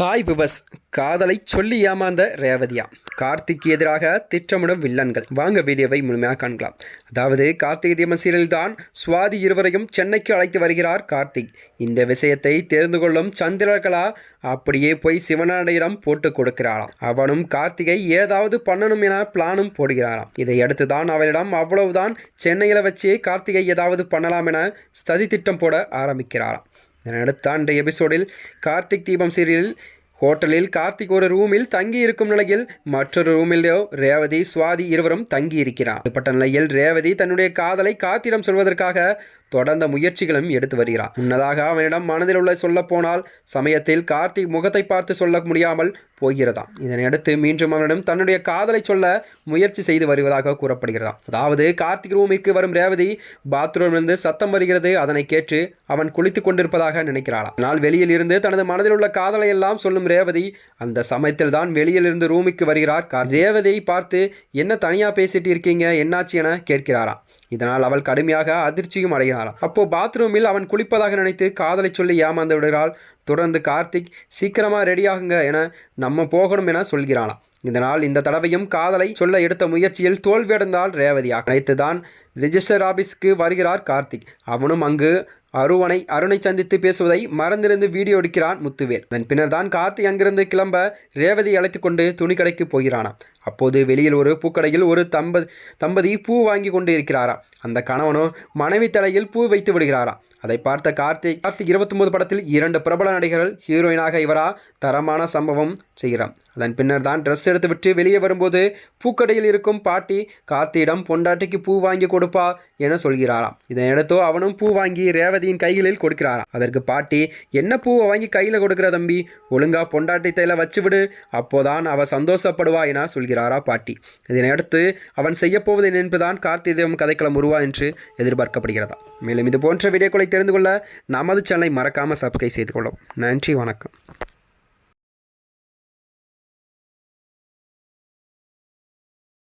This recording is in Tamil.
ஹாய் விபஸ் காதலை சொல்லி ஏமாந்த ரேவதியா? கார்த்திக்கு எதிராக திட்டமிடும் வில்லன்கள். வாங்க வீடியோவை முழுமையாக காண்கலாம். அதாவது கார்த்திகை தீபம் சீரியல் தான் சுவாதி இருவரையும் சென்னைக்கு அழைத்து வருகிறார் கார்த்திக். இந்த விஷயத்தை தெரிந்து கொள்ளும் சந்திரகலா அப்படியே போய் சிவனாடையிடம் போட்டு கொடுக்கிறாராம் அவனும் கார்த்திகை ஏதாவது பண்ணணும் என பிளானும் போடுகிறாராம் இதையடுத்து தான் அவரிடம் அவ்வளவுதான் சென்னையில் வச்சு கார்த்திகை ஏதாவது பண்ணலாம் என சதி திட்டம் போட ஆரம்பிக்கிறாராம் இதனடுத்த அன்றைய எபிசோடில் கார்த்திக் தீபம் சீரியலில் ஹோட்டலில் கார்த்திக் ஒரு ரூமில் தங்கி இருக்கும் நிலையில் மற்றொரு ரூமிலோ ரேவதி சுவாதி இருவரும் தங்கி இருக்கிறார் இப்பட்ட நிலையில் ரேவதி தன்னுடைய காதலை கார்த்திடம் சொல்வதற்காக தொடர்ந்த முயற்சிகளும் எடுத்து வருகிறார். முன்னதாக அவனிடம் மனதில் உள்ள சொல்ல போனால் சமயத்தில் கார்த்திக் முகத்தை பார்த்து சொல்ல முடியாமல் போகிறதாம். இதனையடுத்து மீண்டும் அவனிடம் தன்னுடைய காதலை சொல்ல முயற்சி செய்து வருவதாக கூறப்படுகிறதாம். அதாவது கார்த்திக் ரூமிற்கு வரும் ரேவதி பாத்ரூமிலிருந்து சத்தம் வருகிறது. அதனை கேட்டு அவன் குளித்துக் கொண்டிருப்பதாக நினைக்கிறாளாம். ஆனால் வெளியில் இருந்து தனது மனதில் உள்ள காதலை எல்லாம் சொல்லும் ரேவதி அந்த சமயத்தில் தான் வெளியில் இருந்து ரூமுக்கு வருகிறார். ரேவதியை பார்த்து என்ன தனியாக பேசிட்டு இருக்கீங்க? என்னாச்சு? என கேட்கிறாராம். இதனால் அவள் கடுமையாக அதிர்ச்சியும் அடைகிறாள் அப்போ பாத்ரூமில் அவன் குளிப்பதாக நினைத்து காதலை சொல்லி ஏமாந்து விடுகிறாள். தொடர்ந்து கார்த்திக் சீக்கிரமாக ரெடியாகுங்க என நம்ம போகணும் என சொல்கிறாளாம். இதனால் இந்த தடவையும் காதலை சொல்ல எடுத்த முயற்சியில் தோல்வியடைந்தால் ரேவதியாக நினைத்து தான் ரிஜிஸ்டர் ஆபீஸ்க்கு வருகிறார் கார்த்திக். அவனும் அங்கு அருவனை அருணை சந்தித்து பேசுவதை மறந்திருந்து வீடியோ எடுக்கிறான் முத்துவேல். அதன் பின்னர் தான் கார்த்தி அங்கிருந்து கிளம்ப ரேவதி அழைத்து கொண்டு துணிக்கடைக்கு போகிறானாம். அப்போது வெளியில் ஒரு பூக்கடையில் ஒரு தம்பதி தம்பதி பூ வாங்கி கொண்டு இருக்கிறாரா? அந்த கணவனோ மனைவி தலையில் பூ வைத்து விடுகிறாரா? அதை பார்த்த கார்த்திக் கார்த்திக் இருபத்தொன்பது படத்தில் இரண்டு பிரபல நடிகர்கள் ஹீரோயினாக இவரா தரமான சம்பவம் செய்கிறார் அதன் பின்னர் தான் ட்ரெஸ் எடுத்துவிட்டு வெளியே வரும்போது பூக்கடையில் இருக்கும் பாட்டி கார்த்தியிடம் பொண்டாட்டிக்கு பூ வாங்கி கொடுப்பா என சொல்கிறாராம். இதனையடுத்தோ அவனும் பூ வாங்கி பாரதியின் கைகளில் கொடுக்கிறாராம் அதற்கு பாட்டி என்ன பூவை வாங்கி கையில் கொடுக்குற தம்பி? ஒழுங்கா பொண்டாட்டி தையில வச்சு விடு. அப்போதான் அவ சந்தோஷப்படுவா என சொல்கிறாரா பாட்டி. இதனையடுத்து அவன் செய்யப்போவது நினைப்புதான் கார்த்திதேவம் கதைக்களம் உருவா என்று எதிர்பார்க்கப்படுகிறதா? மேலும் இது போன்ற வீடியோக்களை தெரிந்து கொள்ள நமது சேனலை மறக்காமல் சப்ஸ்கிரைப் செய்து கொள்ளும் நன்றி வணக்கம்.